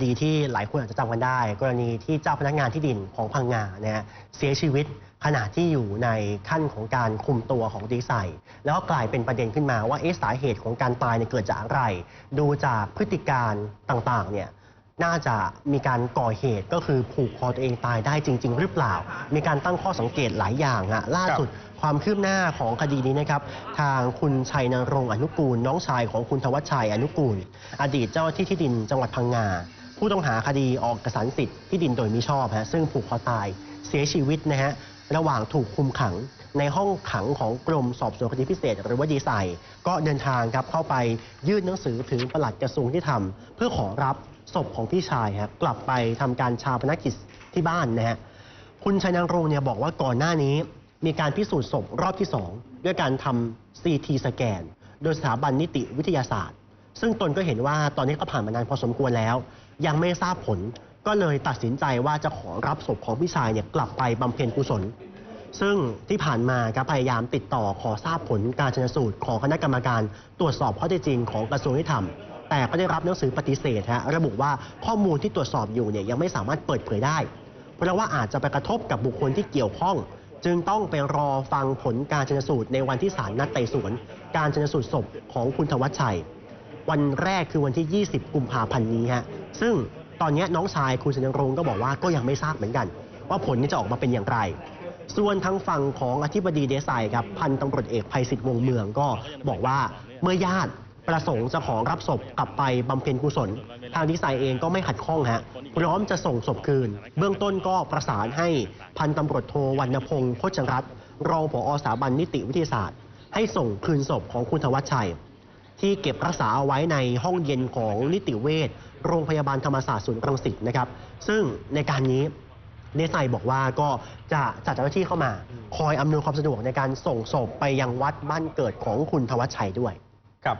คดีที่หลายคนอาจจะจำกันได้ กรณีที่เจ้าพนักงานที่ดินของพังงาเนี่ยฮะเสียชีวิตขณะที่อยู่ในขั้นของการคุมตัวของดีไซน์แล้วก็กลายเป็นประเด็นขึ้นมาว่าเอ๊ะสาเหตุของการตายเนี่ยเกิดจากอะไร ดูจากพฤติการต่างๆเนี่ยน่าจะมีการก่อเหตุก็คือผูกคอตัวเองตายได้จริง ๆ หรือเปล่า มีการตั้งข้อสังเกตหลายอย่างอะล่าสุดความคืบหน้าของคดีนี้นะครับ ทางคุณชัยนรงค์อนุกูล น้องชายของคุณธวัชชัยอนุกูล อดีตเจ้าหน้าที่ที่ดินจังหวัดพังงา ผู้ต้องหาคดีออกเอกสารสิทธิ์ที่ดินโดยมิชอบฮะซึ่งผูกคอตายเสียชีวิตนะฮะระหว่างถูกคุมขังในห้องขังของกรมสอบสวนคดีพิเศษ หรือว่าดีไซน์ก็เดินทางครับเข้าไปยื่นหนังสือถึงปลัดกระทรวงที่ทำเพื่อขอรับศพของพี่ชายครับกลับไปทำการชาปนกิจที่บ้านนะฮะคุณชัยนรงค์เนี่ยบอกว่าก่อนหน้านี้ มีการพิสูจน์ศพรอบที่ 2 ด้วยการทำ CT สแกน โดยสถาบันนิติวิทยาศาสตร์ ซึ่งตนก็เห็นว่าตอนนี้ก็ผ่านมานานพอสมควรแล้ว ยังไม่ทราบผล ก็เลยตัดสินใจว่าจะขอรับศพของพี่ชายเนี่ยกลับไปบำเพ็ญกุศล ซึ่งที่ผ่านมาครับพยายามติดต่อขอทราบผลการชนสูตรของคณะกรรมการ ตรวจสอบข้อเท็จจริงของกระทรวงยุติธรรม แต่ก็ได้รับหนังสือปฏิเสธฮะระบุว่าข้อมูลที่ตรวจสอบอยู่เนี่ยยังไม่สามารถเปิดเผยได้ เพราะว่าอาจจะไปกระทบกับบุคคลที่เกี่ยวข้องจึงต้องไปรอฟังผลการชนสูตรในวันที่ศาลนัดไต่สวน การชนสูตรศพของคุณธวัชชัย วันแรกคือวันที่ 20 กุมภาพันธ์นี้ฮะ ซึ่งตอนนี้น้องชายคุณชนรงค์ก็บอกว่าก็ยังไม่ทราบเหมือนกัน ว่าผลนี้จะออกมาเป็นอย่างไร ส่วนทางฝั่งของอธิบดีเดซายครับพันตำรวจเอกภัยศิษฐ์วงเมืองก็บอกว่าเมื่อญาติประสงค์จะขอรับศพกลับไปบำเพ็ญกุศล ทางดีไซน์เองก็ไม่ขัดข้องฮะพร้อมจะส่งศพคืน เบื้องต้นก็ประสานให้พันตำรวจโทวรรณพงศ์โคชรัตน์รองผอสถาบันนิติวิทยาศาสตร์ ให้ส่งคืนศพของคุณธวัชชัย ที่เก็บรักษาเอาไว้ในห้องเย็นของนิติเวชโรงพยาบาลธรรมศาสตร์ศูนย์รังสิตนะครับ ซึ่งในการนี้เนสไซบอกว่าก็จะจัดเจ้าหน้าที่เข้ามา คอยอำนวยความสะดวกในการส่งศพไปยังวัดบ้านเกิดของคุณธวัชชัยด้วย ครับ